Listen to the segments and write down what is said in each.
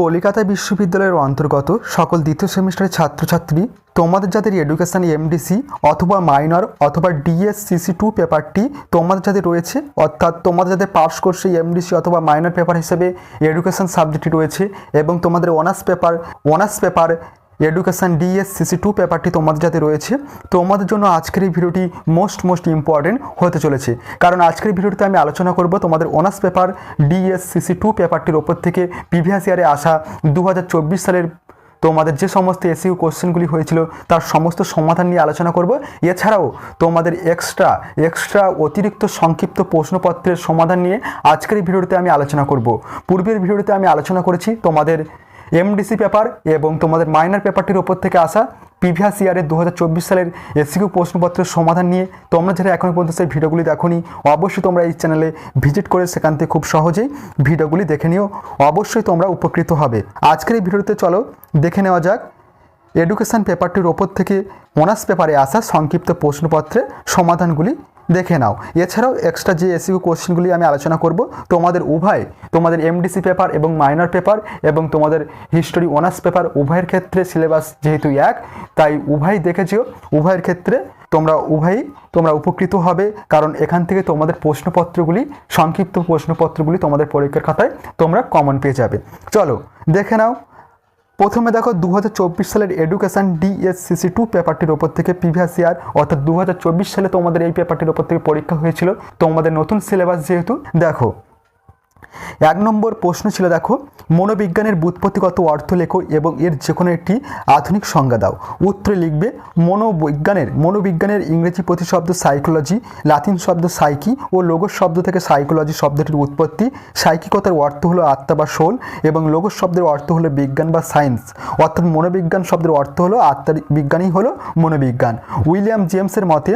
কলকাতা বিশ্ববিদ্যালয়ের অন্তর্গত সকল দ্বিতীয় সেমিস্টারের ছাত্রছাত্রী, তোমাদের যাদের এডুকেশান এমডিসি অথবা মাইনর অথবা ডিএসসিসি টু পেপারটি তোমাদের যাদের রয়েছে, অর্থাৎ তোমাদের যাদের পাস কোর্সে এমডিসি অথবা মাইনর পেপার হিসেবে এডুকেশান সাবজেক্টটি রয়েছে এবং তোমাদের honours paper honours paper education DSCC two পেপারটি তোমাদের যাতে রয়েছে। তোমাদের জন্য আজকের এই ভিডিওটি মোস্ট মোস্ট ইম্পর্টেন্ট হতে চলেছে। কারণ আজকের ভিডিওটিতে আমি আলোচনা করব তোমাদের অনার্স পেপার ডিএসসিসি টু পেপারটির ওপর থেকে প্রিভিয়াস ইয়ারে আসা দু হাজার চব্বিশ সালের তোমাদের যে সমস্ত এসিউ কোশ্চেনগুলি হয়েছিল, তার সমস্ত সমাধান নিয়ে আলোচনা করব। এছাড়াও তোমাদের এক্সট্রা এক্সট্রা অতিরিক্ত সংক্ষিপ্ত প্রশ্নপত্রের সমাধান নিয়ে আজকের ভিডিওতে আমি আলোচনা করব। পূর্বের ভিডিওতে আমি আলোচনা করেছি তোমাদের এমডিসি পেপার এবং তোমাদের মাইনার পেপারটির ওপর থেকে আসা প্রিভিয়াস ইয়ারের দু হাজার চব্বিশ সালের এসিকিউ প্রশ্নপত্রের সমাধান নিয়ে তোমরা যারা এখনও পর্যন্ত সেই ভিডিওগুলি দেখোনি, অবশ্যই তোমরা এই চ্যানেলে ভিজিট করে সেখান থেকে খুব সহজেই ভিডিওগুলি দেখে নিও। অবশ্যই তোমরা উপকৃত হবে। আজকের এই ভিডিওতে চলো, দেখে নেওয়া যাক এডুকেশন পেপারটির ওপর থেকে অনার্স পেপারে আসা সংক্ষিপ্ত প্রশ্নপত্রের সমাধানগুলি দেখে নাও। এছাড়াও এক্সট্রা যে এসিউ কোশ্চেনগুলি আমি আলোচনা করব, তোমাদের উভয়, তোমাদের এমডিসি পেপার এবং মাইনর পেপার এবং তোমাদের হিস্টোরি অনার্স পেপার উভয়ের ক্ষেত্রে সিলেবাস যেহেতু এক, তাই উভয় দেখেছিও উভয়ের ক্ষেত্রে তোমরা উভয়ই তোমরা উপকৃত হবে, কারণ এখান থেকে তোমাদের প্রশ্নপত্রগুলি, সংক্ষিপ্ত প্রশ্নপত্রগুলি তোমাদের পরীক্ষার খাতায় তোমরা কমন পেয়ে যাবে। চলো, দেখে নাও। প্রথমে দেখো দু হাজার চব্বিশ সালের এডুকেশন ডিএসসিসি টু পেপারটির ওপর থেকে প্রিভিয়াস ইয়ার অর্থাৎ দু হাজার চব্বিশ সালে তোমাদের এই পেপারটির ওপর থেকে পরীক্ষা হয়েছিল। তোমাদের নতুন সিলেবাস যেহেতু, দেখো এক নম্বর প্রশ্ন ছিল, দেখো, মনোবিজ্ঞানের বুৎপত্তিগত অর্থ লেখো এবং এর যে কোনো একটি আধুনিক সংজ্ঞা দাও। উত্তরে লিখবে, মনোবিজ্ঞানের মনোবিজ্ঞানের ইংরেজি প্রতিশব্দ সাইকোলজি, লাতিন শব্দ সাইকি ও লোগোস শব্দ থেকে সাইকোলজি শব্দটির উৎপত্তি, সাইকিকতার অর্থ হলো আত্মা বা সোল এবং লোগোস শব্দের অর্থ হলো বিজ্ঞান বা সায়েন্স। অর্থাৎ মনোবিজ্ঞান শব্দের অর্থ হলো আত্মার বিজ্ঞানই হলো মনোবিজ্ঞান। উইলিয়াম জেমসের মতে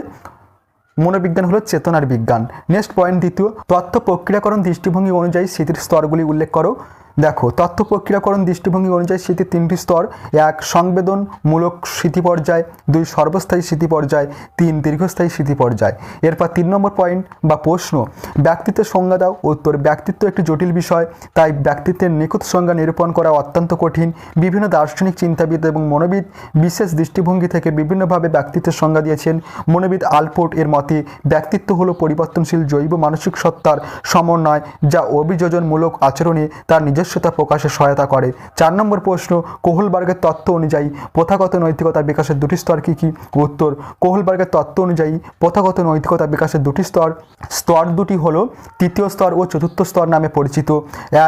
মনোবিজ্ঞান হলো চেতনার বিজ্ঞান। নেক্সট পয়েন্ট দ্বিতীয়, তথ্য প্রক্রিয়াকরণ দৃষ্টিভঙ্গি অনুযায়ী স্মৃতির স্তরগুলি উল্লেখ করো। দেখো, তথ্য প্রক্রিয়াকরণ দৃষ্টিভঙ্গি অনুযায়ী স্মৃতির তিনটি স্তর, এক, সংবেদনমূলক স্মৃতি পর্যায়, দুই, সর্বস্থায়ী স্মৃতি পর্যায়, তিন, দীর্ঘস্থায়ী স্মৃতি পর্যায়। এরপর তিন নম্বর পয়েন্ট বা প্রশ্ন, ব্যক্তিত্বের সংজ্ঞা দাও। উত্তর, ব্যক্তিত্ব একটি জটিল বিষয়, তাই ব্যক্তিত্বের নিখুঁত সংজ্ঞা নিরূপণ করা অত্যন্ত কঠিন। বিভিন্ন দার্শনিক, চিন্তাবিদ এবং মনোবিদ বিশেষ দৃষ্টিভঙ্গি থেকে বিভিন্নভাবে ব্যক্তিত্বের সংজ্ঞা দিয়েছেন। মনোবিদ আলপোর্ট এর মতে, ব্যক্তিত্ব হলো পরিবর্তনশীল জৈব মানসিক সত্তার সমন্বয় যা অভিযোজনমূলক আচরণে তার নিজস্বতা প্রকাশে সহায়তা করে। চার নম্বর প্রশ্ন, কোহলবার্গের তত্ত্ব অনুযায়ী প্রথাগত নৈতিকতা বিকাশের দুটি স্তর কী কী? উত্তর, কোহলবার্গের তত্ত্ব অনুযায়ী প্রথাগত নৈতিকতা বিকাশের দুটি স্তর। স্তর দুটি হলো তৃতীয় স্তর ও চতুর্থ স্তর নামে পরিচিত।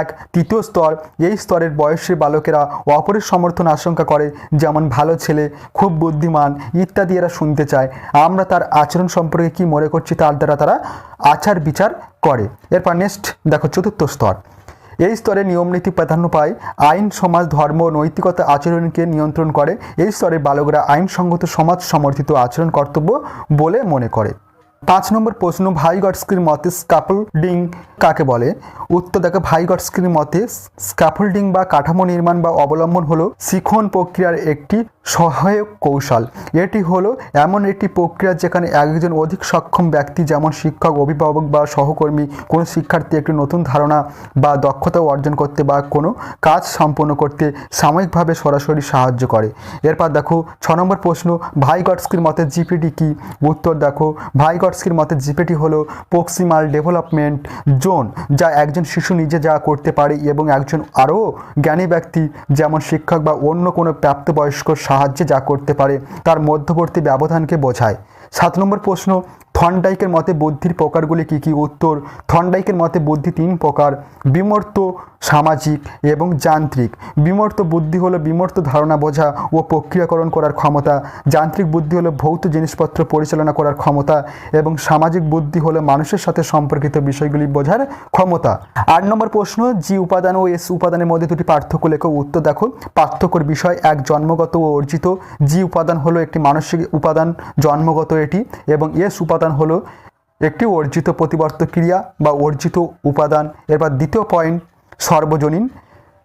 এক, তৃতীয় স্তর, এই স্তরের বয়সী বালকেরা অপরের সমর্থন আশঙ্কা করে, যেমন ভালো ছেলে, খুব বুদ্ধিমান ইত্যাদি এরা শুনতে চায়। আমরা তার আচরণ সম্পর্কে কি মনে করছি তার দ্বারা তারা আচার বিচার করে। এরপর নেক্সট দেখো চতুর্থ স্তর। এই স্তরে নিয়মনীতি প্রাধান্য পায় আইন, সমাজ, ধর্ম নৈতিকতা আচরণকে নিয়ন্ত্রণ করে। এই স্তরে বালকরা আইনসঙ্গত সমাজ সমর্থিত আচরণ কর্তব্য বলে মনে করে। পাঁচ নম্বর প্রশ্ন, ভাইগটস্কির মতে স্কাফোল্ডিং কাকে বলে? উত্তর দেখো, ভাইগটস্কির মতে স্কাফোল্ডিং বা কাঠামো নির্মাণ বা অবলম্বন হলো শিখন প্রক্রিয়ার একটি সহায়ক কৌশল। এটি হলো এমন একটি প্রক্রিয়া যেখানে একজন অধিক সক্ষম ব্যক্তি, যেমন শিক্ষক, অভিভাবক বা সহকর্মী, কোনো শিক্ষার্থী একটি নতুন ধারণা বা দক্ষতা অর্জন করতে বা কোনো কাজ সম্পন্ন করতে সাময়িকভাবে সরাসরি সাহায্য করে। এরপর দেখো, ছ নম্বর প্রশ্ন, ভাইগটস্কির মতে জিপিডি কি? উত্তর দেখো ভাইগটস্কির মতে, জিপিটি হলো প্রক্সিমাল ডেভেলপমেন্ট জোন, যা একজন শিশু নিজে যা করতে পারে এবং একজন আরও জ্ঞানী ব্যক্তি, যেমন শিক্ষক বা অন্য কোনো প্রাপ্তবয়স্ক সাহায্যে যা করতে পারে, তার মধ্যবর্তী ব্যবধানকে বোঝায়। সাত নম্বর প্রশ্ন থন্ডাইকের মতে বুদ্ধির প্রকারগুলি কী কী? উত্তর, থন্ডাইকের মতে বুদ্ধি তিন প্রকার, বিমর্ত সামাজিক এবং যান্ত্রিক। বিমর্ত বুদ্ধি হলো বিমর্ত ধারণা বোঝা ও প্রক্রিয়াকরণ করার ক্ষমতা। যান্ত্রিক বুদ্ধি হলো ভৌত জিনিসপত্র পরিচালনা করার ক্ষমতা এবং সামাজিক বুদ্ধি হলো মানুষের সাথে সম্পর্কিত বিষয়গুলি বোঝার ক্ষমতা। আট নম্বর প্রশ্ন, জি উপাদান ও এস উপাদানের মধ্যে দুটি পার্থক্য লেখো। উত্তর দেখো, পার্থক্যর বিষয় এক, জন্মগত ও অর্জিত। জি উপাদান হলো একটি মানসিক উপাদান, জন্মগত এটি এবং এস উপাদান হলো একটি অর্জিত প্রতিবর্ত ক্রিয়া বা অর্জিত উপাদান। এরপর দ্বিতীয় পয়েন্ট সর্বজনীন।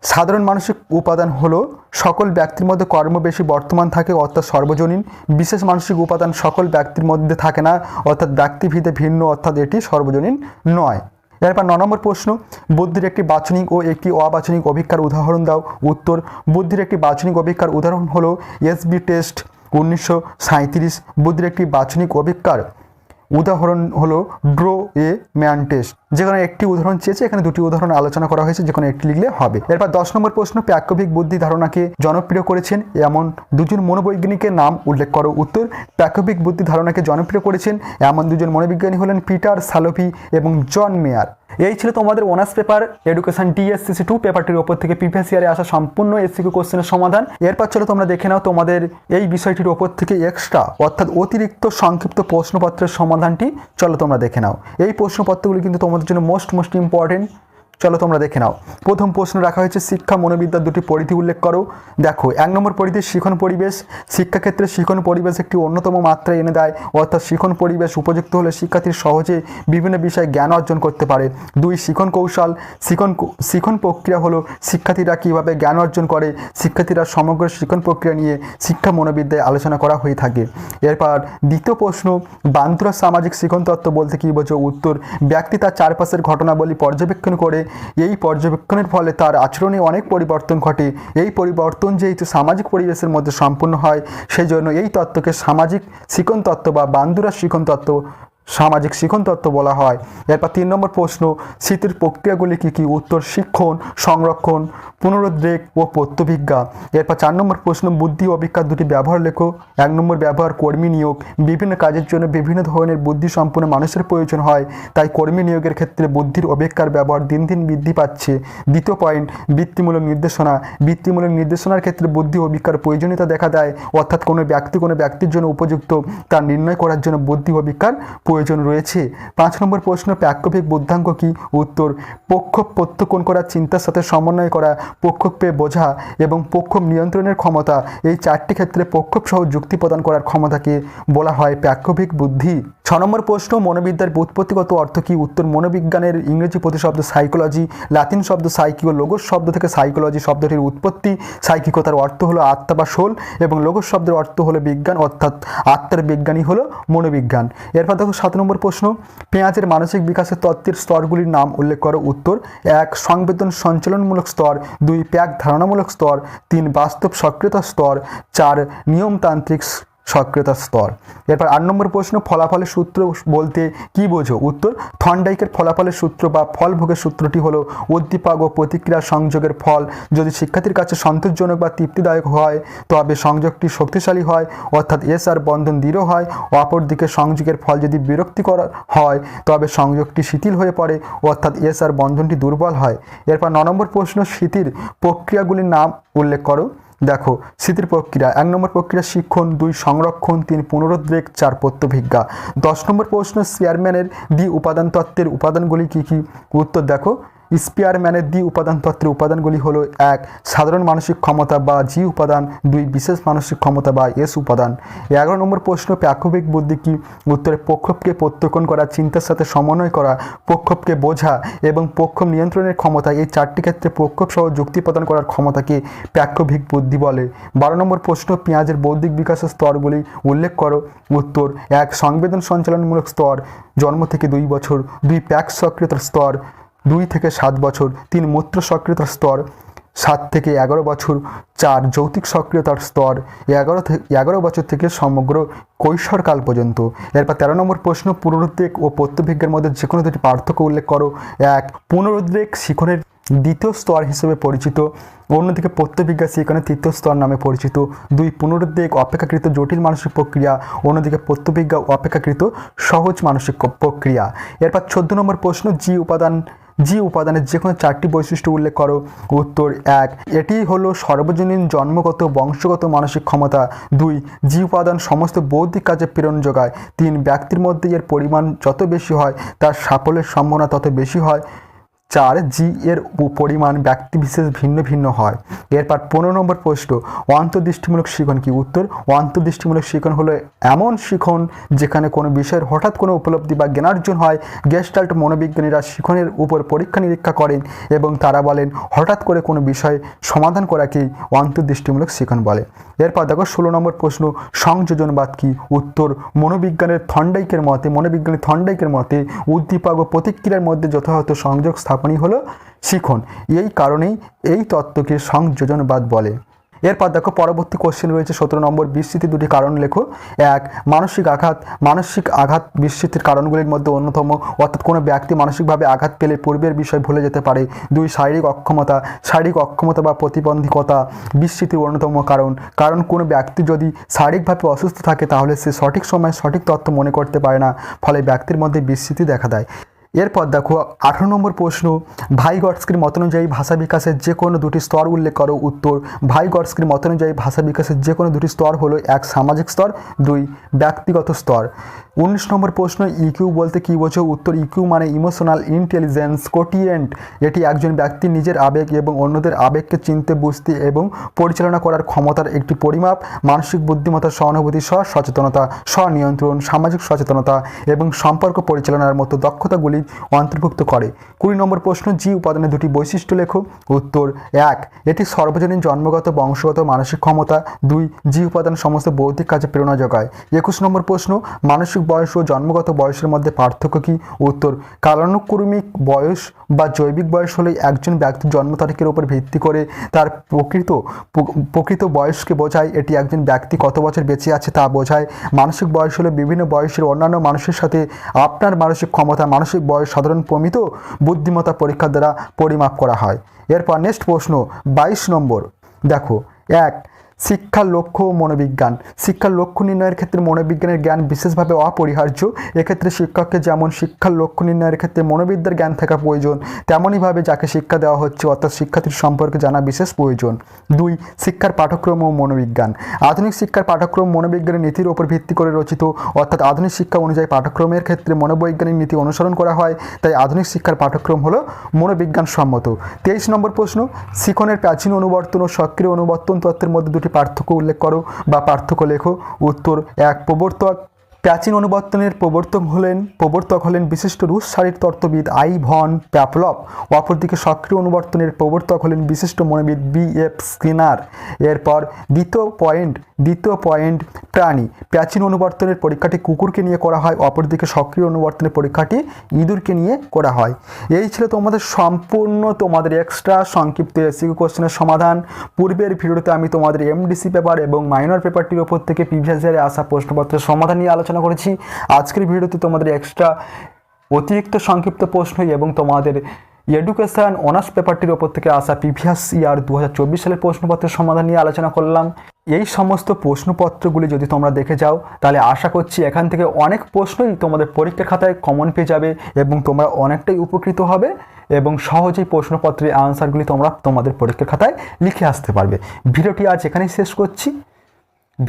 সাধারণ মানসিক উপাদান হলো সকল ব্যক্তির মধ্যে কর্ম বেশি বর্তমান থাকে, অর্থাৎ সর্বজনীন। বিশেষ মানসিক উপাদান সকল ব্যক্তির মধ্যে থাকে না, অর্থাৎ ব্যক্তিভেদে ভিন্ন, অর্থাৎ এটি সর্বজনীন নয়। এরপর ন নম্বর প্রশ্ন, বুদ্ধির একটি বাচনিক ও একটি অবাচনিক অভিজ্ঞার উদাহরণ দাও। উত্তর, বুদ্ধির একটি বাচনিক অভিজ্ঞার উদাহরণ হলো এসবি টেস্ট উনিশশো বুদ্ধির একটি বাচনিক অভিজ্ঞার উদাহরণ হলো ড্রো এ ম্যান টেস্ট। যেখানে একটি উদাহরণ চেয়েছে, এখানে দুটি উদাহরণ আলোচনা করা হয়েছে, যেখানে একটি লিখলে হবে। এরপর দশ নম্বর প্রশ্ন প্যাকভিক বুদ্ধি ধারণাকে জনপ্রিয় করেছেন এমন দুজন মনোবৈজ্ঞানিকের নাম উল্লেখ করো। উত্তর প্যাকভিক বুদ্ধি ধারণাকে জনপ্রিয় করেছেন এমন দুজন মনোবিজ্ঞানী হলেন পিটার সালোফি এবং জন মেয়ার। এই ছিল তোমাদের honours paper, education DSCC two, পেপারটির ওপর থেকে প্রিভিয়াস ইয়ারে আসা সম্পূর্ণ এসিকিউ কোশ্চেনের সমাধান। এরপর চলো তোমরা দেখে নাও তোমাদের এই বিষয়টির ওপর থেকে এক্সট্রা অর্থাৎ অতিরিক্ত সংক্ষিপ্ত প্রশ্নপত্রের সমাধানটি। চলো তোমরা দেখে নাও। এই প্রশ্নপত্রগুলি কিন্তু তোমাদের জন্য মোস্ট মোস্ট ইম্পর্টেন্ট চলো তোমরা দেখে নাও। প্রথম প্রশ্ন রাখা হয়েছে, শিক্ষা মনোবিদ্যার দুটি পরিধি উল্লেখ করো। দেখো, এক নম্বর পরিধি শিখন পরিবেশ। শিক্ষাক্ষেত্রে শিখন পরিবেশ একটি অন্যতম মাত্রা এনে দেয়, অর্থাৎ শিখন পরিবেশ উপযুক্ত হলে শিক্ষার্থী সহজে বিভিন্ন বিষয়ে জ্ঞান অর্জন করতে পারে। দুই, শিখন কৌশল। শিখন শিখন প্রক্রিয়া হলো শিক্ষার্থীরা কীভাবে জ্ঞান অর্জন করে, শিক্ষার্থীরা সমগ্র শিখন প্রক্রিয়া নিয়ে শিক্ষা মনোবিদ্যায় আলোচনা করা হয়ে থাকে। এরপর দ্বিতীয় প্রশ্ন বান্তুরা সামাজিক শিখন তত্ত্ব বলতে কী বোঝো? উত্তর, ব্যক্তি তার চারপাশের ঘটনাবলী পর্যবেক্ষণ করে এই পর্যবেক্ষণের ফলে তার আচরণে অনেক পরিবর্তন ঘটে। এই পরিবর্তন যেহেতু সামাজিক পরিবেশের মধ্যে সম্পূর্ণ হয় সেই জন্য এই তত্ত্বকে সামাজিক শিকন তত্ত্ব বা বান্দুরা শিকন তত্ত্ব সামাজিক শিখন তত্ত্ব বলা হয়। এরপর তিন নম্বর প্রশ্ন শীতের প্রক্রিয়াগুলি কী কী? উত্তর, শিক্ষণ, সংরক্ষণ, পুনরুদ্রেক ও প্রত্যভিজ্ঞা। এরপর চার নম্বর প্রশ্ন, বুদ্ধি ও অভিজ্ঞার দুটি ব্যবহার লেখো। এক নম্বর ব্যবহার কর্মী নিয়োগ। বিভিন্ন কাজের জন্য বিভিন্ন ধরনের বুদ্ধি সম্পন্ন মানুষের প্রয়োজন হয়, তাই কর্মী নিয়োগের ক্ষেত্রে বুদ্ধির অভিজ্ঞার ব্যবহার দিন দিন বৃদ্ধি পাচ্ছে। দ্বিতীয় পয়েন্ট, বৃত্তিমূলক নির্দেশনা। বৃত্তিমূলক নির্দেশনার ক্ষেত্রে বুদ্ধি অভিজ্ঞার প্রয়োজনীয়তা দেখা দেয়, অর্থাৎ কোনো ব্যক্তি কোনো ব্যক্তির জন্য উপযুক্ত, তা নির্ণয় করার জন্য বুদ্ধি অভিজ্ঞার প্রয়োজন রয়েছে। পাঁচ নম্বর প্রশ্ন প্যাক্যভিক বুদ্ধাঙ্ক কি? উত্তর, পক্ষ প্রত্যক্ষণ করার চিন্তার সাথে সমন্বয় করা, পক্ষকে বোঝা এবং পক্ষ নিয়ন্ত্রণের ক্ষমতা, এই চারটি ক্ষেত্রে পক্ষপ সহ যুক্তি প্রদান করার ক্ষমতাকে বলা হয় প্যাক্যভিক বুদ্ধি। ছ নম্বর প্রশ্ন, মনোবিদ্যার ব্যুৎপত্তিগত অর্থ কি? উত্তর, মনোবিজ্ঞানের ইংরেজি প্রতিশব্দ সাইকোলজি, লাতিন শব্দ সাইকিও, লোগোস শব্দ থেকে সাইকোলজি শব্দটির উৎপত্তি, সাইকিকতার অর্থ হলো আত্মা বা সোল এবং লোগোস শব্দের অর্থ হলো বিজ্ঞান, অর্থাৎ আত্মার বিজ্ঞানী হলো মনোবিজ্ঞান। এরপর দেখো সাত নম্বর প্রশ্ন, পেঁয়াজের মানসিক বিকাশের তত্ত্বের স্তরগুলির নাম উল্লেখ করো। উত্তর, এক, সংবেদন সঞ্চালনমূলক স্তর, দুই, প্যাক ধারণামূলক স্তর, তিন, বাস্তব সক্রিয়তা স্তর, চার, নিয়মতান্ত্রিক সক্রিয়তার স্তর। এরপর আট নম্বর প্রশ্ন, ফলাফলের সূত্র বলতে কি বোঝো? উত্তর, থন্ডাইকের ফলাফলের সূত্র বা ফলভোগের সূত্রটি হলো উদ্দীপক ও প্রতিক্রিয়া সংযোগের ফল। যদি শিক্ষার্থীর কাছে সন্তোষজনক বা তৃপ্তিদায়ক হয়, তবে সংযোগটি শক্তিশালী হয়, অর্থাৎ এস আর বন্ধন দৃঢ় হয়। অপরদিকে সংযোগের ফল যদি বিরক্তিকর হয়, তবে সংযোগটি শিথিল হয়ে পড়ে, অর্থাৎ এস আর বন্ধনটি দুর্বল হয়। এরপর ন নম্বর প্রশ্ন স্মৃতির প্রক্রিয়াগুলির নাম উল্লেখ করো। দেখো, স্মৃতির প্রক্রিয়া। এক নম্বর প্রক্রিয়া, শিক্ষণ, দুই, সংরক্ষণ, তিন, পুনরুদ্বেগ, চার, প্রত্যভিজ্ঞা। দশ নম্বর প্রশ্ন, চেয়ারম্যানের দ্বি উপাদান তত্ত্বের উপাদানগুলি কী কী? উত্তর দেখো। স্পিয়ারম্যানের দ্বি উপাদান উপাদানগুলি হলো এক, সাধারণ মানসিক ক্ষমতা বা জি উপাদান, দুই, বিশেষ মানসিক ক্ষমতা বা এস উপাদান। এগারো নম্বর প্রশ্ন, প্রাক্ষবিক বুদ্ধি কি? উত্তরে পক্ষপকে প্রত্যক্ষণ করা, চিন্তার সাথে সমন্বয় করা পক্ষপকে বোঝা এবং পক্ষম নিয়ন্ত্রণের ক্ষমতা, এই চারটি ক্ষেত্রে পক্ষপ সহ যুক্তি প্রদান করার ক্ষমতাকে প্রাক্ষভিক বুদ্ধি বলে। বারো নম্বর প্রশ্ন, পেঁয়াজের বৌদ্ধিক বিকাশের স্তরগুলি উল্লেখ করো। উত্তর, এক, সংবেদন সঞ্চালনমূলক স্তর, জন্ম থেকে দুই বছর। দুই, প্যাক সক্রিয়তার স্তর। দুই থেকে সাত বছর, তিন মূত্র সক্রিয়তার স্তর, সাত থেকে এগারো বছর, চার যৌতিক সক্রিয়তার স্তর, এগারো থেকে এগারো বছর থেকে সমগ্র কৈশোরকাল পর্যন্ত। এরপর তেরো নম্বর প্রশ্ন, পুনরুদ্রেক ও প্রত্যভিজ্ঞের মধ্যে যে কোনো দুটি পার্থক্য উল্লেখ করো। এক, পুনরুদ্রেক শিখনের দ্বিতীয় স্তর হিসেবে পরিচিত, অন্যদিকে প্রত্যভিজ্ঞা শিখনের তৃতীয় স্তর নামে পরিচিত, দুই পুনরুদ্বেগ অপেক্ষাকৃত জটিল মানসিক প্রক্রিয়া, অন্যদিকে প্রত্যভিজ্ঞা অপেক্ষাকৃত সহজ মানসিক প্রক্রিয়া। এরপর চোদ্দ নম্বর প্রশ্ন, জি উপাদান, জি উপাদানের যে কোনো চারটি বৈশিষ্ট্য উল্লেখ করো। উত্তর এক, এটি হলো সর্বজনীন জন্মগত, বংশগত মানসিক ক্ষমতা। দুই, জি উপাদান সমস্ত বৌদ্ধিক কাজে প্রেরণ যোগায়। তিন, ব্যক্তির মধ্যে এর পরিমাণ যত বেশি হয়, তার সাফল্যের সম্ভাবনা তত বেশি হয়। চার জি এর পরিমাণ ব্যক্তিবিশেষ ভিন্ন ভিন্ন হয়। এরপর পনেরো নম্বর প্রশ্ন, অন্তর্দৃষ্টিমূলক শিখন কি? উত্তর, অন্তর্দৃষ্টিমূলক শিখন হলো এমন শিখন যেখানে কোনো বিষয়ের হঠাৎ কোনো উপলব্ধি বা জ্ঞানার্জন হয়। গেস্টাল্ট মনোবিজ্ঞানীরা শিখনের উপর পরীক্ষা নিরীক্ষা করেন এবং তারা বলেন, হঠাৎ করে কোনো বিষয় সমাধান করাকেই অন্তর্দৃষ্টিমূলক শিখন বলে। এরপর দেখো ষোলো নম্বর প্রশ্ন, সংযোজনবাদ কি? উত্তর, মনোবিজ্ঞানের থন্ডাইকের মতে মনোবিজ্ঞানী থন্ডাইকের মতে উদ্দীপক ও প্রতিক্রিয়ার মধ্যে যথাযথ সংযোগ স্থাপনই হলো শিখন। এই কারণেই এই তত্ত্বকে সংযোজনবাদ বলে। এরপর দেখো পরবর্তী কোশ্চেন রয়েছে সতেরো নম্বর বিস্মৃতি দুটি কারণ লেখো। এক, মানসিক আঘাত। মানসিক আঘাত বিস্মৃতির কারণগুলির মধ্যে অন্যতম, অর্থাৎ কোনো ব্যক্তি মানসিকভাবে আঘাত পেলে পূর্বের বিষয় ভুলে যেতে পারে। দুই, শারীরিক অক্ষমতা। শারীরিক অক্ষমতা বা প্রতিবন্ধকতা বিস্মৃতির অন্যতম কারণ। কারণ কোনো ব্যক্তি যদি শারীরিকভাবে অসুস্থ থাকে তাহলে সে সঠিক সময়ে সঠিক তথ্য মনে করতে পারে না। ফলে ব্যক্তির মধ্যে বিস্মৃতি দেখা দেয়। এরপর দেখো, আঠারো নম্বর প্রশ্ন ভাইগটস্কির মতানুযায়ী ভাষা বিকাশের যে কোনো দুটি স্তর উল্লেখ করো। উত্তর ভাইগটস্কির মতানুযায়ী ভাষা বিকাশের যে কোনো দুটি স্তর হলো এক সামাজিক স্তর, দুই ব্যক্তিগত স্তর। উনিশ নম্বর প্রশ্ন ইকিউ বলতে কী বোঝো? উত্তর ইকিউ মানে ইমোশনাল ইন্টেলিজেন্স কোটিয়েন্ট এটি একজন ব্যক্তির নিজের আবেগ এবং অন্যদের আবেগকে চিনতে, বুঝতে এবং পরিচালনা করার ক্ষমতার একটি পরিমাপ, মানসিক বুদ্ধিমত্তা, সহানুভূতি স্ব সচেতনতা স্বনিয়ন্ত্রণ সামাজিক সচেতনতা এবং সম্পর্ক পরিচালনার মতো দক্ষতাগুলি অন্তর্ভুক্ত করে। কুড়ি নম্বর প্রশ্ন জি উপাদানের দুটি বৈশিষ্ট্য লেখো। উত্তর, এক, এটি সর্বজনীন জন্মগত, বংশগত, মানসিক ক্ষমতা। দুই জি উপাদান সমস্ত বৌদ্ধিক কাজে প্রেরণা যোগায়। একুশ নম্বর প্রশ্ন, মানসিক বয়স ও জন্মগত বয়সের মধ্যে পার্থক্য কি? উত্তর, কালানুক্রমিক বয়স বা জৈবিক বয়স হলে একজন ব্যক্তির জন্ম তারিখের উপর ভিত্তি করে তার প্রকৃত প্রকৃত বয়সকে বোঝায়। এটি একজন ব্যক্তি কত বছর বেঁচে আছে তা বোঝায়। মানসিক বয়স হলে বিভিন্ন বয়সের অন্যান্য মানুষের সাথে আপনার মানসিক ক্ষমতা, মানসিক বয়স সাধারণ প্রমিত বুদ্ধিমত্তা পরীক্ষার দ্বারা পরিমাপ করা হয়। এরপর নেক্সট প্রশ্ন, বাইশ নম্বর। দেখো, এক শিক্ষার লক্ষ্য ও মনোবিজ্ঞান। শিক্ষার লক্ষ্য নির্ণয়ের ক্ষেত্রে মনোবিজ্ঞানের জ্ঞান বিশেষভাবে অপরিহার্য। এক্ষেত্রে শিক্ষককে যেমন শিক্ষার লক্ষ্য নির্ণয়ের ক্ষেত্রে মনোবিদ্যার জ্ঞান থাকা প্রয়োজন, তেমনইভাবে যাকে শিক্ষা দেওয়া হচ্ছে, অর্থাৎ শিক্ষার্থীর সম্পর্কে জানা বিশেষ প্রয়োজন। দুই, শিক্ষার পাঠ্যক্রম ও মনোবিজ্ঞান। আধুনিক শিক্ষার পাঠ্যক্রম মনোবিজ্ঞানের নীতির উপর ভিত্তি করে রচিত, অর্থাৎ আধুনিক শিক্ষা অনুযায়ী পাঠ্যক্রমের ক্ষেত্রে মনোবৈজ্ঞানিক নীতি অনুসরণ করা হয়, তাই আধুনিক শিক্ষার পাঠ্যক্রম হলো মনোবিজ্ঞান সম্মত তেইশ নম্বর প্রশ্ন, শিখনের প্রাচীন অনুবর্তন ও সক্রিয় অনুবর্তন তত্ত্বের মধ্যে দুটি পার্থক্য উল্লেখ করো বা পার্থক্য লেখো। উত্তর এক প্রবর্তক প্রাচীন অনুবর্তনের প্রবর্তক হলেন প্রবর্তক হলেন বিশিষ্ট রুশ শারীরতত্ত্ববিদ আই ভন প্যাপলভ অপরদিকে সক্রিয় অনুবর্তনের প্রবর্তক হলেন বিশিষ্ট মনোবিদ বি এফ স্কিনার এরপর দ্বিতীয় পয়েন্ট দ্বিতীয় পয়েন্ট, প্রাণী। প্রাচীন অনুবর্তনের পরীক্ষাটি কুকুরকে নিয়ে করা হয়, অপরদিকে সক্রিয় অনুবর্তনের পরীক্ষাটি ইঁদুরকে নিয়ে করা হয়। এই ছিল তোমাদের সম্পূর্ণ তোমাদের এক্সট্রা সংক্ষিপ্ত এসিকিউ কোশ্চেনের সমাধান। পূর্বের ভিডিওতে আমি তোমাদের এমডিসি পেপার এবং মাইনর পেপারটির ওপর থেকে প্রিভিয়াস আসা প্রশ্নপত্রের সমাধান নিয়ে আলোচনা করেছি। আজকের ভিডিওতে তোমাদের এক্সট্রা অতিরিক্ত সংক্ষিপ্ত প্রশ্ন এবং তোমাদের এডুকেশন অনার্স পেপারটির ওপর থেকে আসা প্রিভিয়াস ইয়ার দু হাজার চব্বিশ সালের প্রশ্নপত্রের সমাধান নিয়ে আলোচনা করলাম। এই সমস্ত প্রশ্নপত্রগুলি যদি তোমরা দেখে যাও, তাহলে আশা করছি এখান থেকে অনেক প্রশ্নই তোমাদের পরীক্ষার খাতায় কমন পেয়ে যাবে এবং তোমরা অনেকটাই উপকৃত হবে এবং সহজেই প্রশ্নপত্রের আনসারগুলি তোমরা তোমাদের পরীক্ষার খাতায় লিখে আসতে পারবে। ভিডিওটি আজ এখানেই শেষ করছি।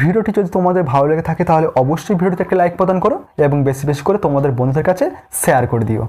ভিডিওটি যদি তোমাদের ভালো লেগে থাকে তাহলে অবশ্যই ভিডিওতে একটা লাইক প্রদান করো এবং বেশি বেশি করে তোমাদের বন্ধুদের কাছে শেয়ার করে দিও।